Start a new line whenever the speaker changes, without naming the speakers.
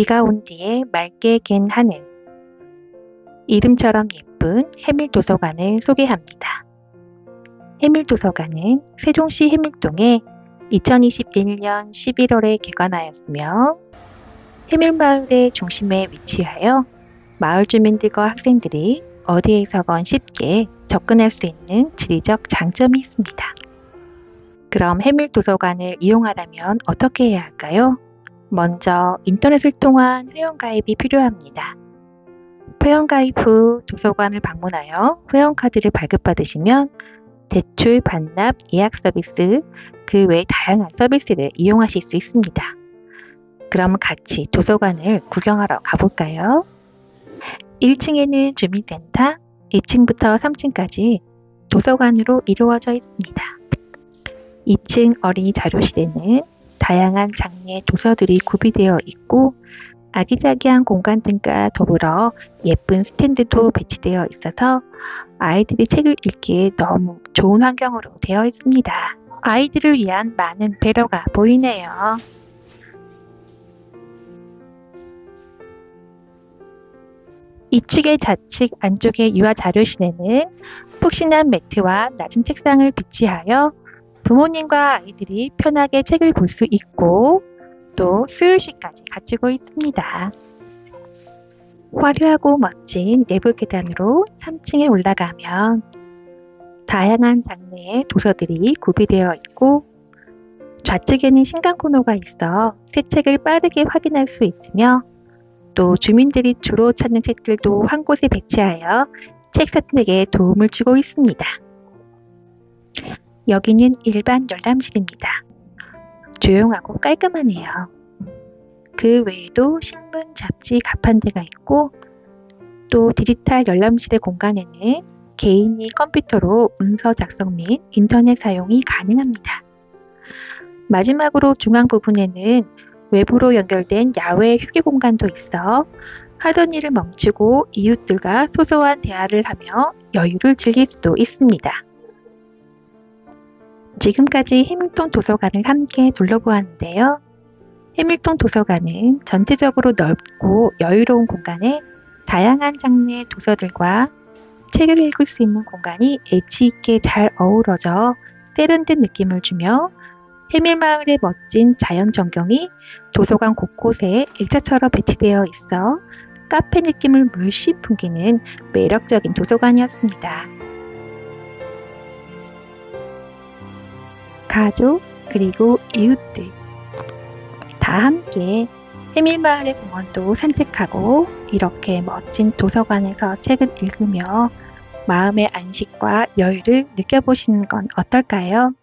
비가 온 뒤에 맑게 갠 하늘. 이름처럼 예쁜 해밀 도서관을 소개합니다. 해밀 도서관은 세종시 해밀동에 2021년 11월에 개관하였으며 해밀마을의 중심에 위치하여 마을 주민들과 학생들이 어디에서건 쉽게 접근할 수 있는 지리적 장점이 있습니다. 그럼 해밀 도서관을 이용하려면 어떻게 해야 할까요? 먼저 인터넷을 통한 회원가입이 필요합니다. 회원가입 후 도서관을 방문하여 회원카드를 발급받으시면 대출, 반납, 예약 서비스, 그 외 다양한 서비스를 이용하실 수 있습니다. 그럼 같이 도서관을 구경하러 가볼까요? 1층에는 주민센터, 2층부터 3층까지 도서관으로 이루어져 있습니다. 2층 어린이 자료실에는 다양한 장르의 도서들이 구비되어 있고 아기자기한 공간 등과 더불어 예쁜 스탠드도 배치되어 있어서 아이들이 책을 읽기에 너무 좋은 환경으로 되어 있습니다. 아이들을 위한 많은 배려가 보이네요. 이측의 좌측 안쪽의 유아 자료실에는 푹신한 매트와 낮은 책상을 비치하여 부모님과 아이들이 편하게 책을 볼 수 있고 또 수유실까지 갖추고 있습니다. 화려하고 멋진 내부 계단으로 3층에 올라가면 다양한 장르의 도서들이 구비되어 있고 좌측에는 신간 코너가 있어 새 책을 빠르게 확인할 수 있으며 또 주민들이 주로 찾는 책들도 한 곳에 배치하여 책 선택에 도움을 주고 있습니다. 여기는 일반 열람실입니다. 조용하고 깔끔하네요. 그 외에도 신문, 잡지, 가판대가 있고 또 디지털 열람실의 공간에는 개인이 컴퓨터로 문서 작성 및 인터넷 사용이 가능합니다. 마지막으로 중앙 부분에는 외부로 연결된 야외 휴게 공간도 있어 하던 일을 멈추고 이웃들과 소소한 대화를 하며 여유를 즐길 수도 있습니다. 지금까지 해밀ton 도서관을 함께 둘러보았는데요. 해밀ton 도서관은 전체적으로 넓고 여유로운 공간에 다양한 장르의 도서들과 책을 읽을 수 있는 공간이 엣지 있게 잘 어우러져 세련된 느낌을 주며 해밀마을의 멋진 자연 전경이 도서관 곳곳에 일자처럼 배치되어 있어 카페 느낌을 물씬 풍기는 매력적인 도서관이었습니다. 가족, 그리고 이웃들 다 함께 해밀마을의 공원도 산책하고 이렇게 멋진 도서관에서 책을 읽으며 마음의 안식과 여유를 느껴보시는 건 어떨까요?